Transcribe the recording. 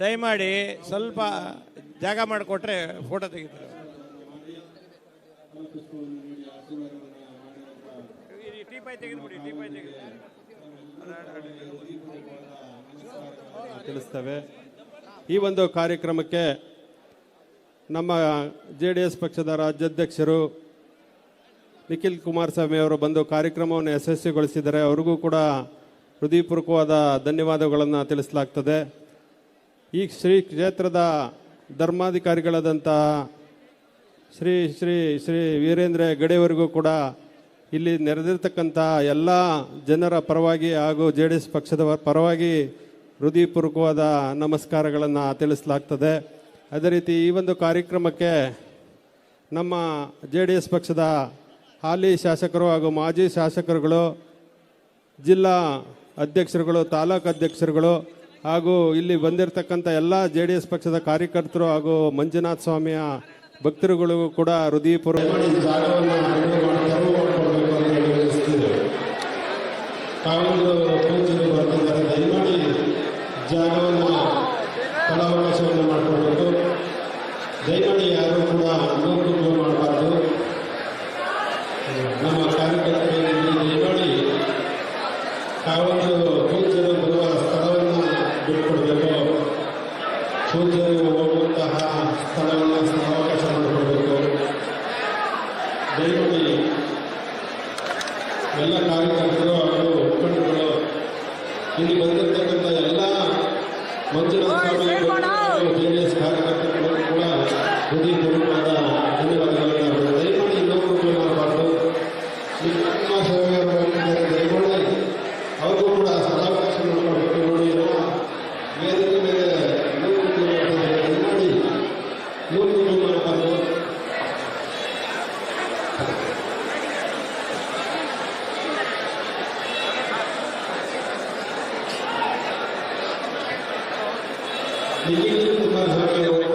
ದಯಮಾಡಿ ಸ್ವಲ್ಪ ಜಾಗ ಮಾಡಿಕೊಟ್ರೆ ಫೋಟೋ ತೆಗಿತಾರೆ. ತಿಳಿಸ್ತೇವೆ. ಈ ಒಂದು ಕಾರ್ಯಕ್ರಮಕ್ಕೆ ನಮ್ಮ ಜೆ ಡಿ ಎಸ್ ಪಕ್ಷದ ರಾಜ್ಯಾಧ್ಯಕ್ಷರು ನಿಖಿಲ್ ಕುಮಾರಸ್ವಾಮಿ ಅವರು ಬಂದು ಕಾರ್ಯಕ್ರಮವನ್ನು ಯಶಸ್ವಿಗೊಳಿಸಿದರೆ ಅವ್ರಿಗೂ ಕೂಡ ಹೃದಯಪೂರ್ವಕವಾದ ಧನ್ಯವಾದಗಳನ್ನು ತಿಳಿಸಲಾಗ್ತದೆ. ಈ ಶ್ರೀ ಕ್ಷೇತ್ರದ ಧರ್ಮಾಧಿಕಾರಿಗಳಾದಂತಹ ಶ್ರೀ ಶ್ರೀ ಶ್ರೀ ವೀರೇಂದ್ರ ಗಡೆಯವರಿಗೂ ಕೂಡ ಇಲ್ಲಿ ನೆರೆದಿರ್ತಕ್ಕಂಥ ಎಲ್ಲ ಜನರ ಪರವಾಗಿ ಹಾಗೂ ಜೆ ಡಿ ಎಸ್ ಪಕ್ಷದ ಪರವಾಗಿ ಹೃದಯಪೂರ್ವಕವಾದ ನಮಸ್ಕಾರಗಳನ್ನು ತಿಳಿಸಲಾಗ್ತದೆ. ಅದೇ ರೀತಿ ಈ ಒಂದು ಕಾರ್ಯಕ್ರಮಕ್ಕೆ ನಮ್ಮ ಜೆ ಡಿ ಎಸ್ ಪಕ್ಷದ ಹಾಲಿ ಶಾಸಕರು ಹಾಗೂ ಮಾಜಿ ಶಾಸಕರುಗಳು, ಜಿಲ್ಲಾ ಅಧ್ಯಕ್ಷರುಗಳು, ತಾಲೂಕು ಅಧ್ಯಕ್ಷರುಗಳು ಹಾಗೂ ಇಲ್ಲಿ ಬಂದಿರತಕ್ಕಂಥ ಎಲ್ಲ ಜೆ ಡಿ ಎಸ್ ಪಕ್ಷದ ಕಾರ್ಯಕರ್ತರು ಹಾಗೂ ಮಂಜುನಾಥ ಸ್ವಾಮಿಯ ಭಕ್ತರುಗಳಿಗೂ ಕೂಡ ಹೃದಯಪೂರ್ವ ಮಾಡಬಾರ್ದು. ನಮ್ಮ ಕಾರ್ಯಕರ್ತರಿಗೆ ಪೂಜೆರು ಹೋಗುವಂತಹ ಸ್ಥಳವನ್ನು ಮಾಡಿಕೊಡ್ಬೇಕು ದಯಮಾಡಿ ಎಲ್ಲ ಕಾರ್ಯಕರ್ತರು ಹಾಗೂ ಮುಖಂಡರು ಇಲ್ಲಿ ಬಂದಿರತಕ್ಕಂಥ ಎಲ್ಲ ಮಂಜುನಾಥ ಜೆ ಡಿ ಎಸ್ ಕಾರ್ಯಕರ್ತರು ಕೂಡ. ಹೃದಯಪೂರ್ವಕವಾದ ಧನ್ಯವಾದಗಳನ್ನು ದಯಮಾಡಿ ಇನ್ನೊಬ್ಬರು ಮಾಡಬಾರ್ದು. ನಿಮ್ಮ ದಯಮಾಡಿ ಅವ್ರಿಗೂ ಕೂಡ ಸದಾವಕಾಶ ಮಾಡಿಕೊಡ್ಬೇಕು ನೋಡಿ ವೇದಿಕೆ ನಿಖಿಲ್ ಕುಮಾರಸ್ವಾಮಿ ಅವರು